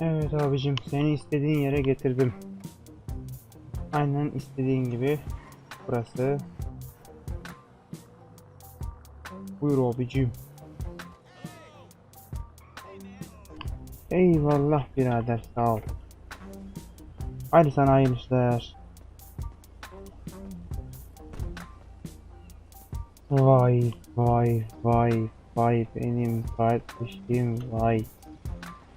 Evet abicim seni istediğin yere getirdim. Aynen istediğin gibi. Burası. Buyur abicim. Eyvallah birader sağ ol. Hadi sana hayırlı işler. Vay vay vay vay benim kardeşim vay.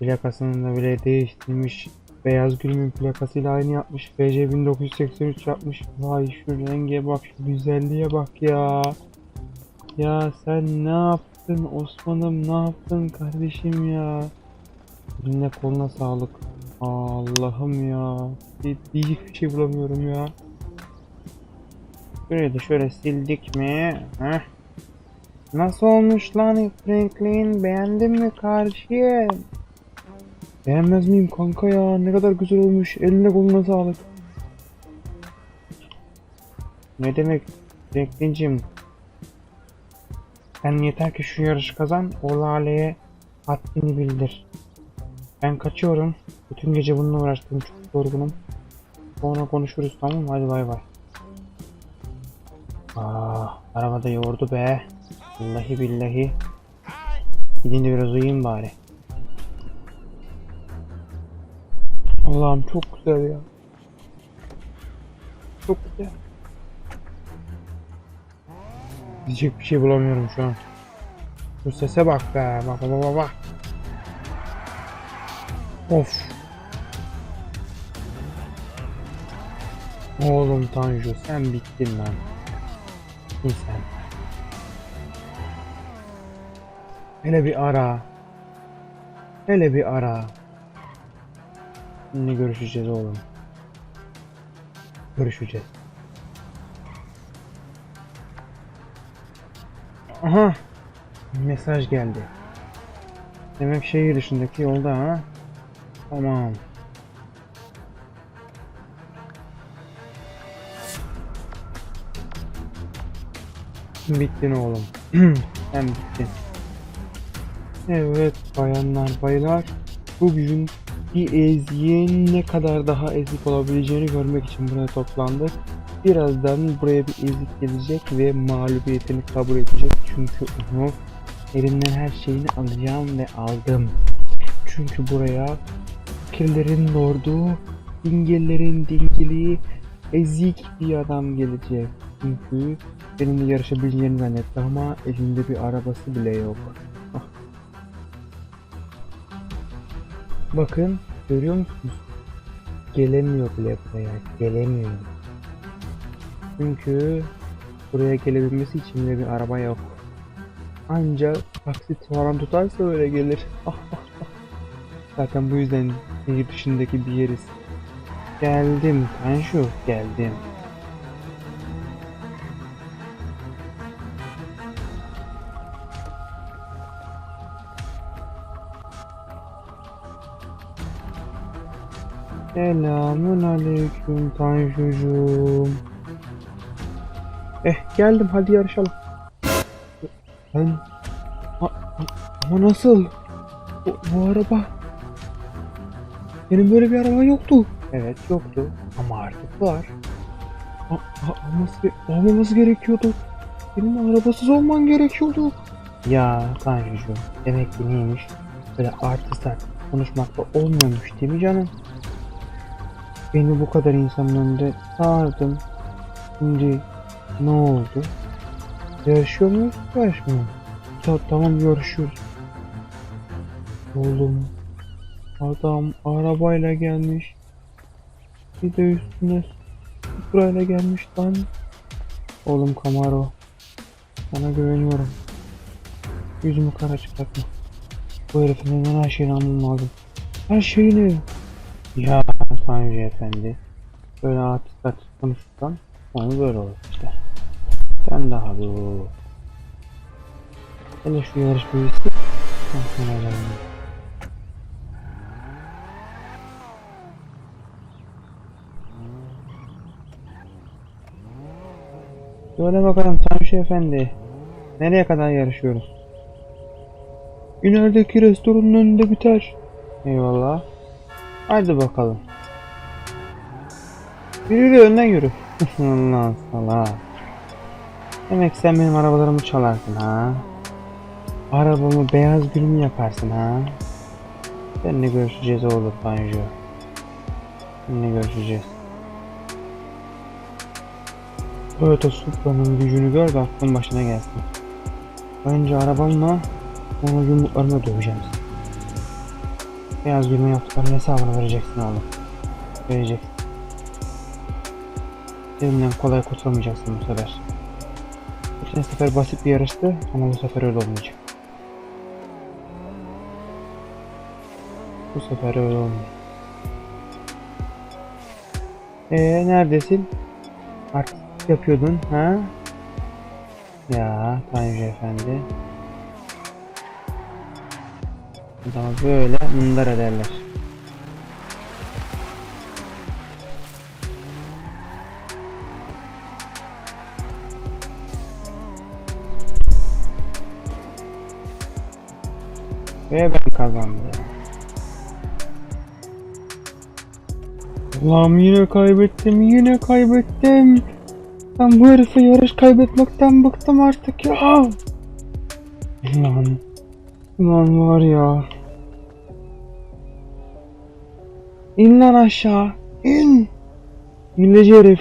Plakasını da bile değiştirmiş. Beyaz gülümün plakasıyla aynı yapmış. FC 1983 yapmış. Vay şu renge bak şu güzelliğe bak ya. Ya sen ne yaptın Osman'ım ne yaptın kardeşim ya. Eline koluna sağlık. Allah'ım ya. Bir, diyecek bir şey bulamıyorum ya. Şurayı da şöyle sildik mi? Heh. Nasıl olmuş lan Franklin? Beğendin mi kardeşim? Beğenmez miyim kanka ya? Ne kadar güzel olmuş. Eline koluna sağlık. Ne demek Franklin'cim? Sen yeter ki şu yarışı kazan. O laleye haddini bildir. Ben kaçıyorum. Bütün gece bununla uğraştım. Çok yorgunum. Sonra konuşuruz tamam mı? Hadi bay bay. Aa, arabada yordu be. Vallahi billahi. Gidince biraz uyuyayım bari. Allah'ım çok güzel ya. Çok güzel. Diyecek bir şey bulamıyorum şu an. Şu sese bak be. Bak bak bak bak. Of. Oğlum Tanju sen bittin lan. Sen. Hele bir ara. Hele bir ara. Şimdi görüşeceğiz oğlum. Görüşeceğiz. Aha. Mesaj geldi. Demek şehir dışındaki yolda ha. Tamam. Bittin oğlum. Sen bittin. Evet bayanlar baylar. Bugün bir eziğin ne kadar daha ezik olabileceğini görmek için buraya toplandık. Birazdan buraya bir ezik gelecek ve mağlubiyetini kabul edecek. Çünkü onu elinden her şeyini alacağım ve aldım. Çünkü buraya fakirlerin lordu, dingillerin dingili, ezik bir adam gelecek. Çünkü benimle yarışabileceğini zannetti ama elinde bir arabası bile yok. Bakın görüyor musunuz? Gelemiyor bile buraya. Gelemiyor. Çünkü buraya gelebilmesi için de bir araba yok. Ancak taksit falan tutarsa öyle gelir. Zaten bu yüzden şehir dışındaki bir yeriz. Geldim Tanju, geldim. Selamun aleyküm Tanjucuğum. Eh geldim hadi yarışalım. Ben... A- ama nasıl? Bu, bu araba... Benim böyle bir araba yoktu. Evet yoktu ama artık var. A- olması, olmaması gerekiyordu. Benim arabasız olman gerekiyordu. Ya Tanjucuğum demek ki neymiş? Böyle artist konuşmakta olmuyormuş değil mi canım? Beni bu kadar insanın önünde çağırdın. Şimdi ne oldu? Yarışıyor muyuz? Yarışmıyor? Ta tamam yarışıyoruz. Oğlum adam arabayla gelmiş. Bir de üstüne Supra'yla gelmiş lan. Oğlum Camaro. Sana güveniyorum. Yüzümü kara çıkartma. Bu herifin her şeyini almam lazım. Her şeyini. Ya Tanju Efendi. Böyle artist artist konuşursan onu böyle olur işte. Sen daha dur. Hele şu yarış büyüsü. Söyle bakalım Tanju Efendi. Nereye kadar yarışıyoruz? İlerideki restoranın önünde biter. Eyvallah. Hadi bakalım. Yürü yürü önden yürü. Allah salak. Demek sen benim arabalarımı çalarsın ha? Arabamı beyaz gülüm yaparsın ha? Seninle görüşeceğiz oğlum Banjo. Seninle görüşeceğiz. Toyota Supra'nın gücünü gör de aklın başına gelsin. Önce arabamla onu yumruklarına döveceğim. Beyaz gülme yaptıklarının hesabını vereceksin oğlum. Vereceksin. Elimden kolay kurtulamayacaksın bu sefer. Geçen sefer basit bir yarıştı ama bu sefer öyle olmayacak. Bu sefer öyle olmayacak. Ee neredesin? Artık yapıyordun ha? Ya Tanju Efendi. Daha böyle mındar ederler. Ve ben kazandım. Allah'ım yine kaybettim, yine kaybettim. Ben bu herife yarış kaybetmekten bıktım artık ya. Ulan, ulan var ya. İn lan aşağı, in. Milleci herif.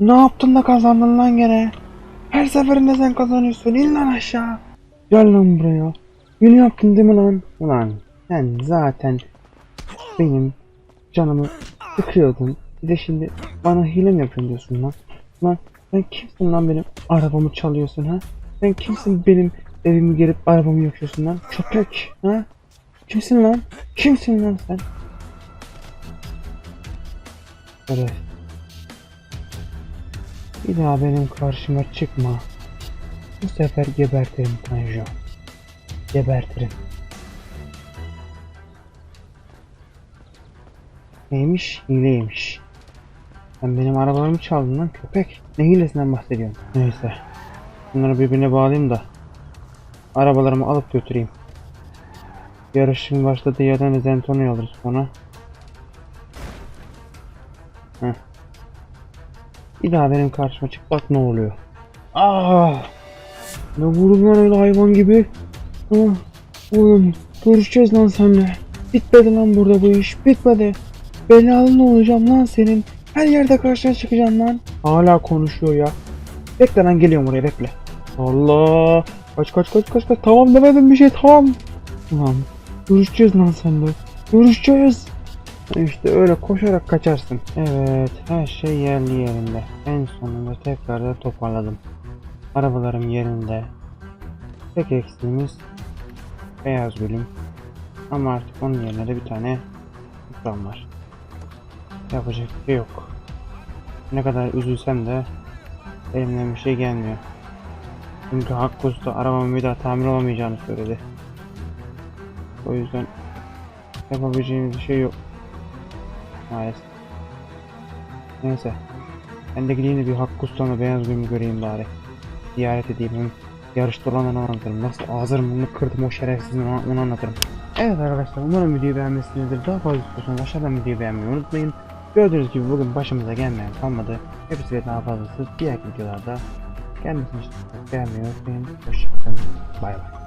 Ne yaptın da kazandın lan gene? Her seferinde sen kazanıyorsun, in lan aşağı. Gel lan buraya. Yine yaptın değil mi lan? Ulan sen zaten benim canımı sıkıyordun. Bir de şimdi bana hile mi yapıyorsun diyorsun lan? Lan sen kimsin lan benim arabamı çalıyorsun ha? Sen kimsin benim evimi gelip arabamı yakıyorsun lan? Köpek ha? Kimsin lan? Kimsin lan sen? Evet. Bir daha benim karşıma çıkma. Bu sefer gebertirim Tanju. Gebertirim. Neymiş? Hileymiş. Sen benim arabalarımı çaldın lan köpek. Ne hilesinden bahsediyorsun? Neyse. Bunları birbirine bağlayayım da. Arabalarımı alıp götüreyim. Yarışın başladığı yerden de Zentorno'yu alırız sonra. Heh. Bir daha benim karşıma çık bak ne oluyor. Ah! Ne vurdun lan öyle hayvan gibi? Ah, oğlum görüşeceğiz lan seninle. Bitmedi lan burada bu iş bitmedi. Belalı ne olacağım lan senin? Her yerde karşına çıkacağım lan. Hala konuşuyor ya. Bekle lan geliyorum oraya bekle. Allah. Kaç kaç kaç kaç kaç. Tamam demedim bir şey tamam. Tamam. Görüşeceğiz lan seninle. Görüşeceğiz. İşte öyle koşarak kaçarsın. Evet her şey yerli yerinde. En sonunda tekrar da toparladım. Arabalarım yerinde. Tek eksiğimiz beyaz gülüm. Ama artık onun yerine de bir tane ikram var. Yapacak bir şey yok. Ne kadar üzülsem de elimden bir şey gelmiyor. Çünkü Hakkı Usta arabamın bir daha tamir olamayacağını söyledi. O yüzden yapabileceğimiz bir şey yok. Maalesef. Neyse. Ben de gideyim de bir Hakkı Usta'nı beyaz gülümü göreyim bari. Ziyaret edeyim onu. Yarışta anlatırım. Nasıl ağzımı kırdım o şerefsizin onu, anlatırım. Evet arkadaşlar umarım videoyu beğenmişsinizdir. Daha fazla istiyorsanız aşağıdan videoyu beğenmeyi unutmayın. Gördüğünüz gibi bugün başımıza gelmeyen kalmadı. Hepsi ve daha fazlası diğer videolarda istiyorsanız beğenmeyi unutmayın. Hoşçakalın. Bay bay.